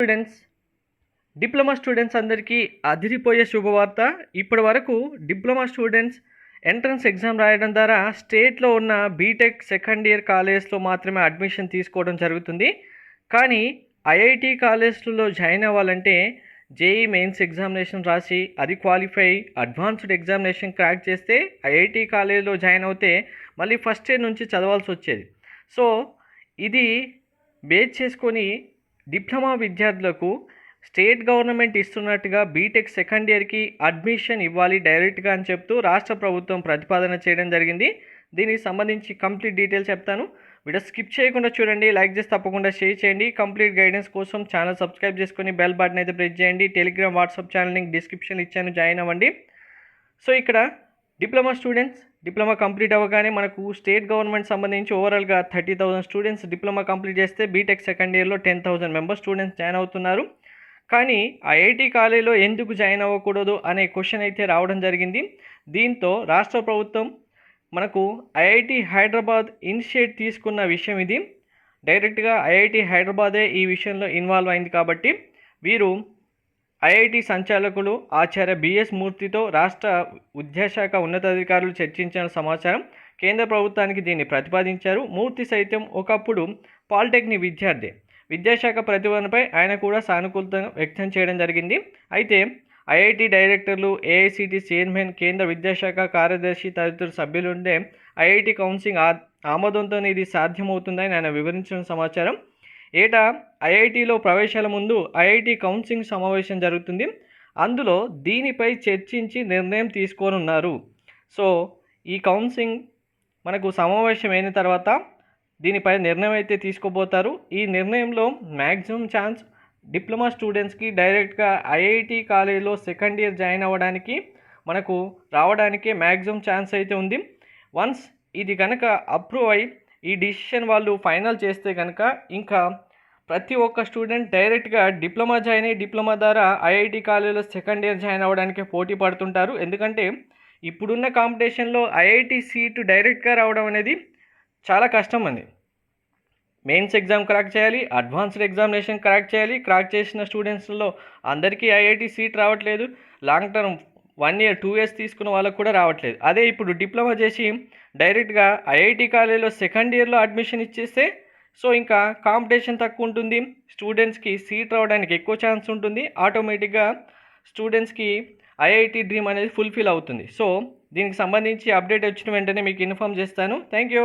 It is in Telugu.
స్టూడెంట్స్ డిప్లొమా స్టూడెంట్స్ అందరికీ అదిరిపోయే శుభవార్త. ఇప్పటి వరకు డిప్లొమా స్టూడెంట్స్ ఎంట్రన్స్ ఎగ్జామ్ రాయడం ద్వారా స్టేట్లో ఉన్న బీటెక్ సెకండ్ ఇయర్ కాలేజ్లో మాత్రమే అడ్మిషన్ తీసుకోవడం జరుగుతుంది. కానీ ఐఐటి కాలేజ్లలో జాయిన్ అవ్వాలంటే జేఈ మెయిన్స్ ఎగ్జామినేషన్ రాసి అది క్వాలిఫై అడ్వాన్స్డ్ ఎగ్జామినేషన్ క్రాక్ చేస్తే ఐఐటి కాలేజ్లో జాయిన్ అవుతే మళ్ళీ ఫస్ట్ ఇయర్ నుంచి చదవాల్సి వచ్చేది. సో ఇది బేస్ చేసుకొని డిప్లొమా విద్యార్థులకు స్టేట్ గవర్నమెంట్ ఇస్తున్నట్టుగా బీటెక్ సెకండ్ ఇయర్కి అడ్మిషన్ ఇవ్వాలి డైరెక్ట్గా అని చెప్తూ రాష్ట్ర ప్రభుత్వం ప్రతిపాదన చేయడం జరిగింది. దీనికి సంబంధించి కంప్లీట్ డీటెయిల్స్ చెప్తాను. వీడియో స్కిప్ చేయకుండా చూడండి. లైక్ చేసి తప్పకుండా షేర్ చేయండి. కంప్లీట్ గైడెన్స్ కోసం ఛానల్ సబ్స్క్రైబ్ చేసుకొని బెల్ బటన్ అయితే ప్రెస్ చేయండి. Telegram WhatsApp channel link description ఇచ్చాను. జాయిన్ అవ్వండి. సో ఇక్కడ డిప్లొమా స్టూడెంట్స్ డిప్లొమా కంప్లీట్ అవ్వగానే మనకు స్టేట్ గవర్నమెంట్ సంబంధించి ఓవరాల్గా thirty thousand students diploma complete చేస్తే బీటెక్ సెకండ్ ఇయర్లో ten thousand members students join అవుతున్నారు. కానీ ఐఐటి కాలేజీలో ఎందుకు జాయిన్ అవ్వకూడదు అనే క్వశ్చన్ అయితే రావడం జరిగింది. దీంతో రాష్ట్ర ప్రభుత్వం మనకు ఐఐటి హైదరాబాద్ ఇనిషియేట్ తీసుకున్న విషయం ఇది. డైరెక్ట్గా ఐఐటి హైదరాబాదే ఈ విషయంలో ఇన్వాల్వ్ అయింది కాబట్టి వీరు ఐఐటి సంచాలకులు ఆచార్య బిఎస్ మూర్తితో రాష్ట్ర విద్యాశాఖ ఉన్నతాధికారులు చర్చించిన సమాచారం కేంద్ర ప్రభుత్వానికి దీన్ని ప్రతిపాదించారు. మూర్తి సైతం ఒకప్పుడు పాలిటెక్నిక్ విద్యార్థి. విద్యాశాఖ ప్రతిపాదనపై ఆయన కూడా సానుకూలత వ్యక్తం చేయడం జరిగింది. అయితే ఐఐటి డైరెక్టర్లు ఏఐసిటి చైర్మన్ కేంద్ర విద్యాశాఖ కార్యదర్శి తదితర సభ్యులుండే ఐఐటి కౌన్సిలింగ్ ఆ ఆమోదంతోనే ఇది సాధ్యమవుతుందని ఆయన వివరించిన సమాచారం. ఏటా? ఐఐటిలో ప్రవేశాల ముందు ఐఐటి కౌన్సిలింగ్ సమావేశం జరుగుతుంది. అందులో దీనిపై చర్చించి నిర్ణయం తీసుకోనున్నారు. సో ఈ కౌన్సిలింగ్ మనకు సమావేశం అయిన తర్వాత దీనిపై నిర్ణయం అయితే తీసుకోబోతారు. ఈ నిర్ణయంలో మ్యాక్సిమం ఛాన్స్ డిప్లొమా స్టూడెంట్స్కి డైరెక్ట్గా ఐఐటి కాలేజీలో సెకండ్ ఇయర్ జాయిన్ అవ్వడానికి మనకు రావడానికి మ్యాక్సిమం ఛాన్స్ అయితే ఉంది. వన్స్ ఇది కనుక అప్రూవ్ అయ్యి ఈ డిసిషన్ వాళ్ళు ఫైనల్ చేస్తే కనుక ఇంకా ప్రతి ఒక్క స్టూడెంట్ డైరెక్ట్గా డిప్లొమా జాయిన్ అయ్యి డిప్లొమా ద్వారా ఐఐటి కాలేజీలో సెకండ్ ఇయర్ జాయిన్ అవ్వడానికి పోటీ పడుతుంటారు. ఎందుకంటే ఇప్పుడున్న కాంపిటీషన్లో ఐఐటి సీటు డైరెక్ట్గా రావడం అనేది చాలా కష్టం అండి. మెయిన్స్ ఎగ్జామ్ క్రాక్ చేయాలి అడ్వాన్స్డ్ ఎగ్జామినేషన్ క్రాక్ చేయాలి క్రాక్ చేసిన స్టూడెంట్స్లో అందరికీ ఐఐటి సీట్ రావట్లేదు. Long term one year two years తీసుకున్న వాళ్ళకు కూడా రావట్లేదు. అదే ఇప్పుడు డిప్లొమా చేసి డైరెక్ట్గా ఐఐటి కాలేజీలో సెకండ్ ఇయర్లో అడ్మిషన్ ఇచ్చేస్తే సో ఇంకా కాంపిటీషన్ తక్కువ ఉంటుంది స్టూడెంట్స్కి సీట్ రావడానికి ఎక్కువ ఛాన్స్ ఉంటుంది. ఆటోమేటిక్గా స్టూడెంట్స్కి ఐఐటి డ్రీమ్ అనేది ఫుల్ఫిల్ అవుతుంది. సో దీనికి సంబంధించి అప్డేట్ వచ్చిన వెంటనే మీకు ఇన్ఫామ్ చేస్తాను. Thank you